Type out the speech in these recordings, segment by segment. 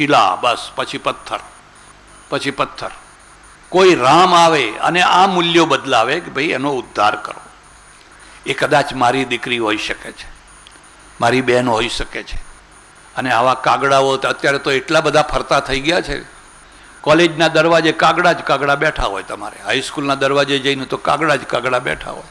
શિલા બસ, પછી પથ્થર પછી પથ્થર. કોઈ રામ આવે અને આ મૂલ્યો બદલાવે કે ભાઈ એનો ઉદ્ધાર કરો. એ કદાચ મારી દીકરી હોઈ શકે છે, મારી બહેન હોઈ શકે છે. અને આવા કાગડાઓ અત્યારે તો એટલા બધા ફરતા થઈ ગયા છે. કોલેજના દરવાજે કાગડા જ કાગડા બેઠા હોય તમારે. હાઈસ્કૂલના દરવાજે જઈને તો કાગડા જ કાગડા બેઠા હોય.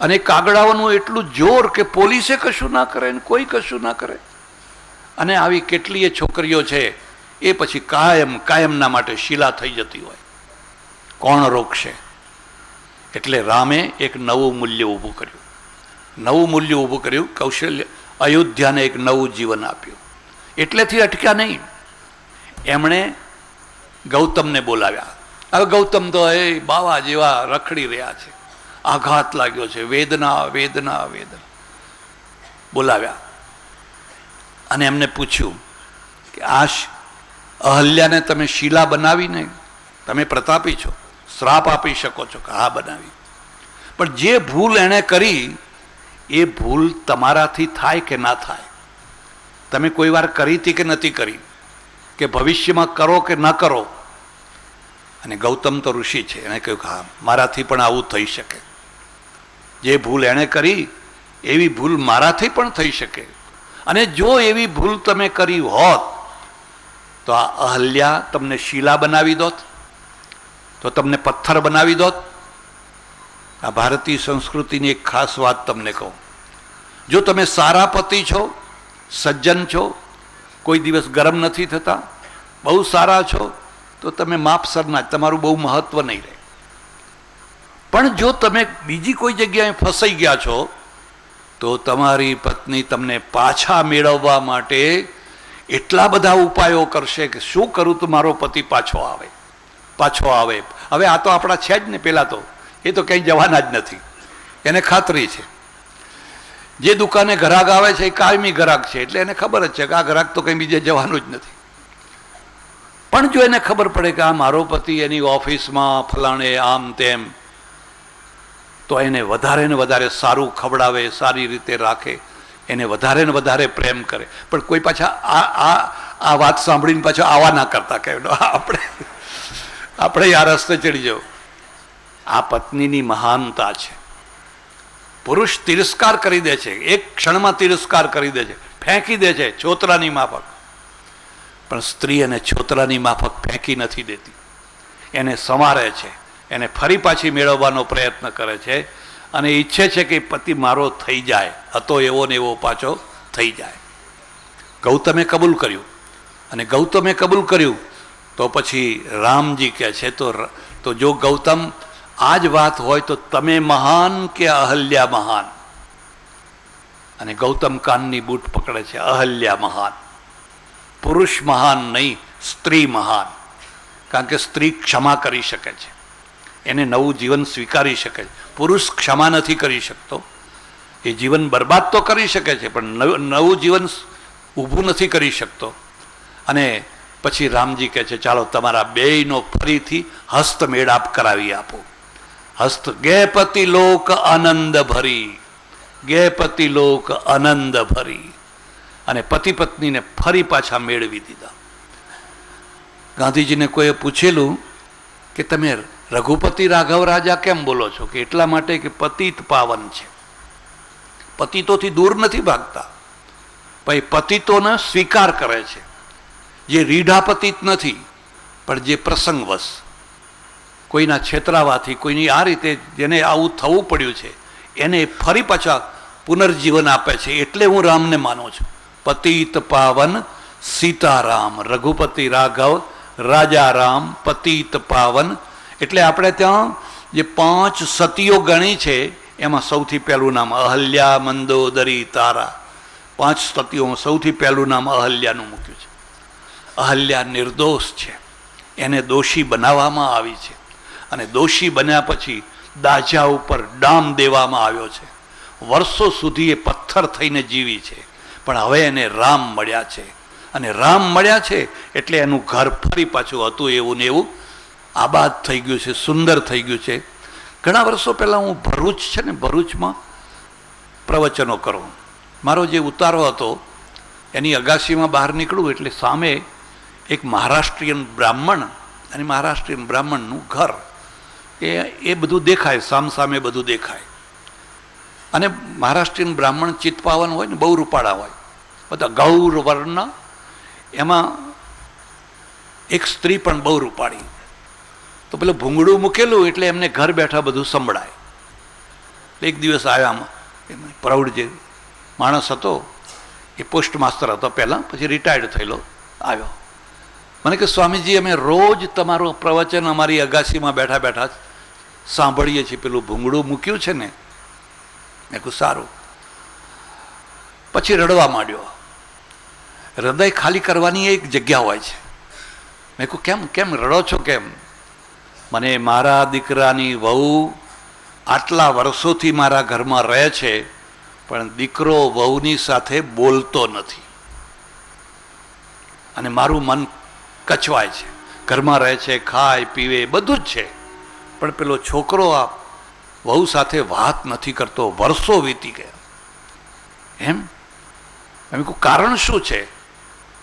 અને કાગડાઓનું એટલું જોર કે પોલીસે કશું ના કરે ને કોઈ કશું ના કરે. અને આવી કેટલીય છોકરીઓ છે, એ પછી કાયમ, કાયમના માટે શિલા થઈ જતી હોય. કોણ રોકશે? એટલે રામે એક નવું મૂલ્ય ઊભું કર્યું. નવું મૂલ્ય ઊભું કર્યું, કૌશલ્ય, અયોધ્યાને એક નવું જીવન આપ્યું. એટલેથી અટક્યા નહીં. એમણે ગૌતમને બોલાવ્યા. હવે ગૌતમ તો એ બાવા જેવા રખડી રહ્યા છે. આઘાત લાગ્યો છે. વેદના વેદના વેદના. બોલાવ્યા. અને એમને પૂછ્યું કે આ અહલ્યાને તમે શિલા બનાવીને તમે પ્રતાપી છો, શ્રાપ આપી શકો છો કે હા બનાવી. પણ જે ભૂલ એણે કરી, એ ભૂલ તમારાથી થાય કે ના થાય? તમે કોઈ વાર કરી હતી કે નથી કરી? કે ભવિષ્યમાં કરો કે ન કરો? અને ગૌતમ તો ઋષિ છે, એણે કહ્યું કે, હા, મારાથી પણ આવું થઈ શકે. જે ભૂલ એણે કરી, એવી ભૂલ મારાથી પણ થઈ શકે. અને જો એવી ભૂલ તમે કરી હોત, તો આ અહલ્યા તમને શિલા બનાવી દોત, તો તમને પથ્થર બનાવી દોત. આ ભારતીય સંસ્કૃતિની એક ખાસ વાત તમને કહું. જો તમે સારા પતિ છો, સજ્જન છો, કોઈ દિવસ ગરમ નથી થતા, બહુ સારા છો, તો તમે માપસરના તમારું બહુ મહત્વ નહીં રહે. પણ જો તમે બીજી કોઈ જગ્યાએ ફસાઈ ગયા છો તો તમારી પત્ની તમને પાછા મેળવવા માટે એટલા બધા ઉપાયો કરશે કે શું કરું તો મારો પતિ પાછો આવે. પાછો આવે. હવે આ તો આપણા છે જ ને પેલા તો. એ તો કંઈ જવાના જ નથી. એને ખાતરી છે. જે દુકાને ગ્રાહક આવે છે એ કાયમી ગ્રાહક છે. એટલે એને ખબર જ છે કે આ ગ્રાહક તો કંઈ બીજે જવાનું જ નથી. પણ જો એને ખબર પડે કે આ મારો પતિ એની ઓફિસમાં ફલાણે આમ તેમ તો એને વધારે ને વધારે સારું ખવડાવે, સારી રીતે રાખે, એને વધારે ને વધારે પ્રેમ કરે. પણ કોઈ પાછા આ આ આ વાત સાંભળીને પાછો આવા ના કરતા કે આપણે આપણે આ રસ્તે ચડી જાઓ. આ પત્નીની મહાનતા છે. પુરુષ તિરસ્કાર કરી દે છે, એક ક્ષણમાં તિરસ્કાર કરી દે છે, ફેંકી દે છે છોતરાની માફક. પણ સ્ત્રી એને છોતરાની માફક ફેંકી નથી દેતી. એને સમારે છે. એને ફરી પાછી મેળવવાનો પ્રયત્ન કરે છે અને ઈચ્છે છે કે પતિ મારો થઈ જાય, હતો એવો ને એવો પાછો થઈ જાય. ગૌતમે કબૂલ કર્યું. અને ગૌતમે કબૂલ કર્યું, તો પછી રામજી કહે છે, તો તો જો ગૌતમ આ જ વાત હોય તો તમે મહાન કે અહલ્યા મહાન? અને ગૌતમ કાનની બૂટ પકડે છે, અહલ્યા મહાન. પુરુષ મહાન નહીં, સ્ત્રી મહાન. કારણ કે સ્ત્રી ક્ષમા કરી શકે છે. એને નવું જીવન સ્વીકારી શકે છે. પુરુષ ક્ષમા નથી કરી શકતો. એ જીવન બરબાદ તો કરી શકે છે, પણ નવું જીવન ઊભું નથી કરી શકતો. અને પછી રામજી કહે છે, ચાલો તમારા બેયનો ફરીથી હસ્ત મેળાપ કરાવી આપો. હસ્ત, ગેપતિ લોક આનંદ ભરી. ગેપતિ લોક આનંદ ભરી. અને પતિ પત્નીને ફરી પાછા મેળવી દીધા. ગાંધીજીને કોઈએ પૂછેલું કે તમે રઘુપતિ રાઘવ રાજા કેમ બોલો છો કે એટલા માટે કે પતિત પાવન છે? પતિતોથી દૂર નથી ભાગતા. એ પતિતોને સ્વીકાર કરે છે. જે રીઢા પતિત નથી, પણ જે પ્રસંગવશ. કોઈના છેતરાવાથી, કોઈની આ રીતે જેને આવું થવું પડ્યું છે, એને ફરી પાછા પુનર્જીવન આપે છે. એટલે હું રામને માનું છું. પતિત પાવન સીતારામ, રઘુપતિ રાઘવ રાજા રામ પતિત પાવન એટલે આપણે ત્યાં જે પાંચ સતીઓ ગણી છે, એમાં સૌથી પહેલું નામ અહલ્યા મંદોદરી તારા. પાંચ સતીઓમાં સૌથી પહેલું નામ અહલ્યાનું મૂક્યું છે. અહલ્યા નિર્દોષ છે. એને દોષી બનાવવામાં આવી છે. અને દોષી બન્યા પછી દાજા ઉપર ડામ દેવામાં આવ્યો છે. વર્ષો સુધી એ પથ્થર થઈને જીવી છે. પણ હવે એને રામ મળ્યા છે. અને રામ મળ્યા છે એટલે એનું ઘર ફરી પાછું હતું એવું ને એવું આબાદ થઈ ગયું છે, સુંદર થઈ ગયું છે. ઘણા વર્ષો પહેલાં હું ભરૂચ છે ને, ભરૂચમાં પ્રવચનો કરું. મારો જે ઉતારો હતો, એની અગાસીમાં બહાર નીકળું એટલે સામે એક મહારાષ્ટ્રીયન બ્રાહ્મણ, અને મહારાષ્ટ્રીયન બ્રાહ્મણનું ઘર. એ એ બધું દેખાય સામ સામે બધું દેખાય. અને મહારાષ્ટ્રીયન બ્રાહ્મણ ચિત્પાવન હોય ને, બહુ રૂપાળા હોય. બધા ગૌર વર્ણ એમાં એક સ્ત્રી પણ બહુ રૂપાળી. તો પેલું ભૂંગળું મૂકેલું એટલે એમને ઘર બેઠા બધું સંભળાય. એક દિવસ આવ્યા એમાં પ્રૌઢ જે માણસ હતો, એ પોસ્ટ માસ્તર હતો પહેલાં, પછી રિટાયર્ડ થયેલો, આવ્યો. મને કે, સ્વામીજી, અમે રોજ તમારું પ્રવચન અમારી અગાસીમાં બેઠા બેઠા સાંભળીએ છીએ. પેલું ભૂંગળું મૂક્યું છે ને. મેં કહું સારું. પછી રડવા માંડ્યો. હૃદય ખાલી કરવાની એક જગ્યા હોય છે. મેં કહું કેમ કેમ? રડો છો કેમ? મને મારા દીકરાની વહુ આટલા વર્ષોથી મારા ઘરમાં રહે છે, પણ દીકરો વહુની સાથે બોલતો નથી. અને મારું મન કચવાય છે. ઘરમાં રહે છે, ખાય, પીવે, બધું જ છે. પણ પેલો છોકરો આ વહુ સાથે વાત નથી કરતો, વર્ષો વીતી ગયા. એમ? એમ કારણ શું છે?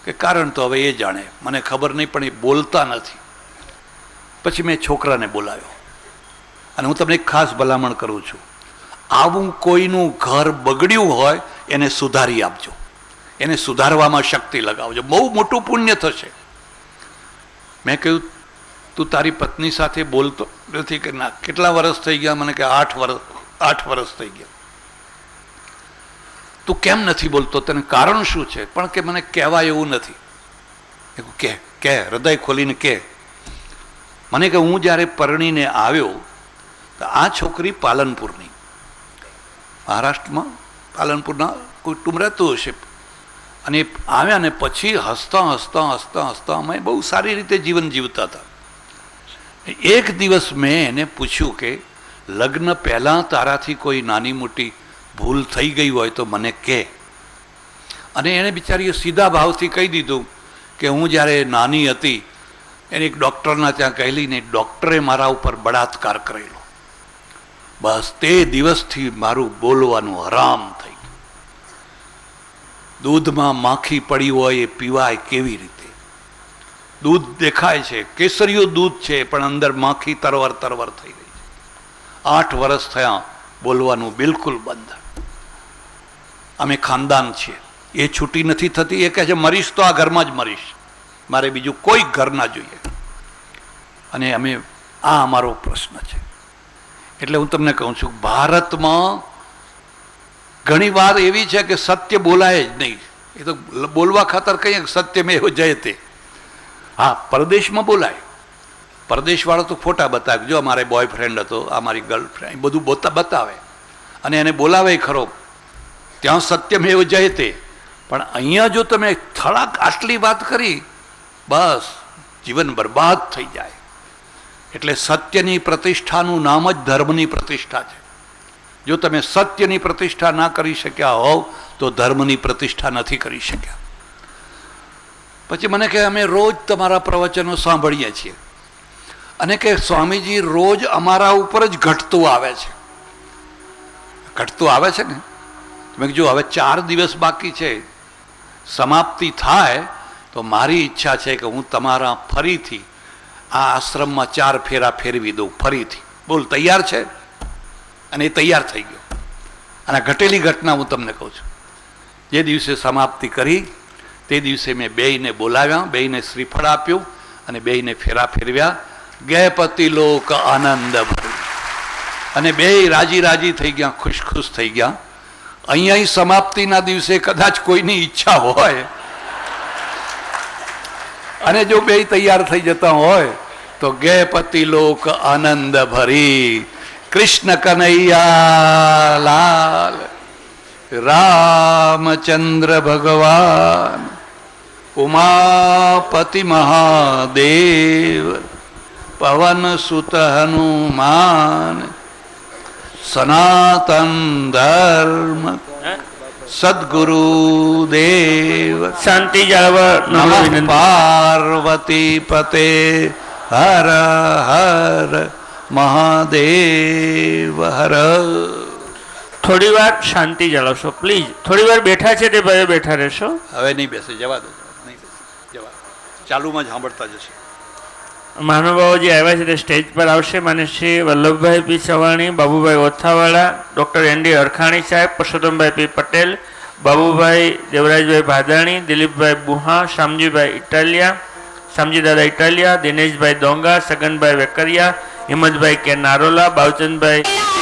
કે કારણ તો હવે એ જાણે. મને ખબર નહીં, પણ એ બોલતા નથી. પછી મેં છોકરાને બોલાવ્યો. અને હું તમને એક ખાસ ભલામણ કરું છું. આવું કોઈનું ઘર બગડ્યું હોય, એને સુધારી આપજો. એને સુધારવામાં શક્તિ લગાવજો. બહુ મોટું પુણ્ય થશે. મેં કહ્યું, તું તારી પત્ની સાથે બોલતો નથી કે ના? કેટલા વર્ષ થઈ ગયા મને કે આઠ વર્ષ આઠ વર્ષ થઈ ગયા. તું કેમ નથી બોલતો? તને કારણ શું છે? પણ કે મને કહેવાય એવું નથી. કે કે, હૃદય ખોલીને કે. મને કે હું જ્યારે પરણીને આવ્યો, તો આ છોકરી પાલનપુરની. મહારાષ્ટ્રમાં પાલનપુરના કુટુંબ રહેતું હશે. અને આવ્યા ને પછી હસતા હસતા હસતા હસતા અમે બહુ સારી રીતે જીવન જીવતા હતા. એક દિવસ મેં એને પૂછ્યું કે, લગ્ન પહેલાં તારાથી કોઈ નાની મોટી ભૂલ થઈ ગઈ હોય તો મને કહે અને એણે બિચારીએ સીધા ભાવથી કહી દીધું કે હું જ્યારે નાની હતી એને એક ડૉક્ટરના ત્યાં કહેલી ને ડૉક્ટરે મારા ઉપર બળાત્કાર કરેલો. બસ તે દિવસથી મારું બોલવાનું હરામ થઈ ગયું. દૂધમાં માખી પડી હોય એ પીવાય કેવી રીતે? દૂધ દેખાય છે કેસરિયું દૂધ છે, પણ અંદર માખી તરવર તરવર થઈ ગઈ છે. આઠ વર્ષ થયા બોલવાનું બિલકુલ બંધ. અમે ખાનદાન છીએ. એ છૂટી નથી થતી, એ કહે છે, મરીશ તો આ ઘરમાં જ મરીશ. મારે બીજું કોઈ ઘર ના જોઈએ. અને અમે, આ અમારો પ્રશ્ન છે. એટલે હું તમને કહું છું, ભારતમાં ઘણી વાર એવી છે કે સત્ય બોલાય જ નહીં. એ તો બોલવા ખાતર કહીએ સત્ય મેં જય તે. હા, પરદેશમાં બોલાય. પરદેશવાળો તો ફોટા બતાવે. જો અમારે બોયફ્રેન્ડ હતો, આ મારી ગર્લફ્રેન્ડ બધું બોતા બતાવે. અને એને બોલાવે ખરો. ત્યાં સત્યમેવ જયતે પણ અહીંયા જો તમે થળાક આટલી વાત કરી બસ, જીવન બરબાદ થઈ જાય. એટલે સત્યની પ્રતિષ્ઠાનું નામ જ ધર્મની પ્રતિષ્ઠા છે. જો તમે સત્યની પ્રતિષ્ઠા ના કરી શક્યા હોવ, તો ધર્મની પ્રતિષ્ઠા નથી કરી શક્યા. પછી મને કહે, અમે રોજ તમારા પ્રવચનો સાંભળીએ છીએ. અને કે સ્વામીજી, રોજ અમારા ઉપર જ ઘટતું આવે છે. ઘટતું આવે છે ને? મેં કીધું, હવે ચાર દિવસ બાકી છે. સમાપ્તિ થાય તો મારી ઈચ્છા છે કે હું તમારા ફરીથી આ આશ્રમમાં ચાર ફેરા ફેરવી દઉં, ફરીથી. બોલ, તૈયાર છે? અને એ તૈયાર થઈ ગયો. અને ઘટેલી ઘટના હું તમને કહું છું. જે દિવસે સમાપ્તિ કરી, તે દિવસે મેં બેયને બોલાવ્યા, બેયને શ્રીફળ આપ્યું અને બેયને ફેરા ફેરવ્યા. ગેપતિ લોક આનંદ અને બે રાજી રાજી થઈ ગયા ખુશ ખુશ થઈ ગયા. અહીંયા સમાપ્તિના દિવસે કદાચ કોઈની ઈચ્છા હોય અને જો બે તૈયાર થઈ જતા હોય, તો ગેપતિ લોક આનંદ ભરી. કૃષ્ણ કનૈયા રામચંદ્ર ભગવાન, ઉમાપતિ મહાદેવ, પવન સુત હનુમાન, સનાતન ધર્મ. સદગુરુ દેવ. શાંતિ જાળવ. પાર્વતી પતે. હર હર મહાદેવ હર. થોડી વાર શાંતિ જાળવશો પ્લીઝ. થોડી વાર બેઠા છે તે ભાઈ બેઠા રહેશો. હવે નહીં બેસે જવા દો. નહીં જવા ચાલુમાં જ સાંભળતા જશે. મહાનુભાવો આવ્યા છે તે સ્ટેજ પર આવશે. માન્ય Shri Vallabhbhai P Chavani, Babubhai Othawala, doctor N D Arkhani સાહેબ, પરસોત્તમભાઈ પી પટેલ, બાબુભાઈ દેવરાજભાઈ ભાદાણી, દિલીપભાઈ બુહા શામજીભાઈ ઇટાલિયા શામજી દાદા ઇટાલિયા, દિનેશભાઈ દોંગા, સગનભાઈ વેકરિયા, હિંમતભાઈ કે નારોલા બાવચંદભાઈ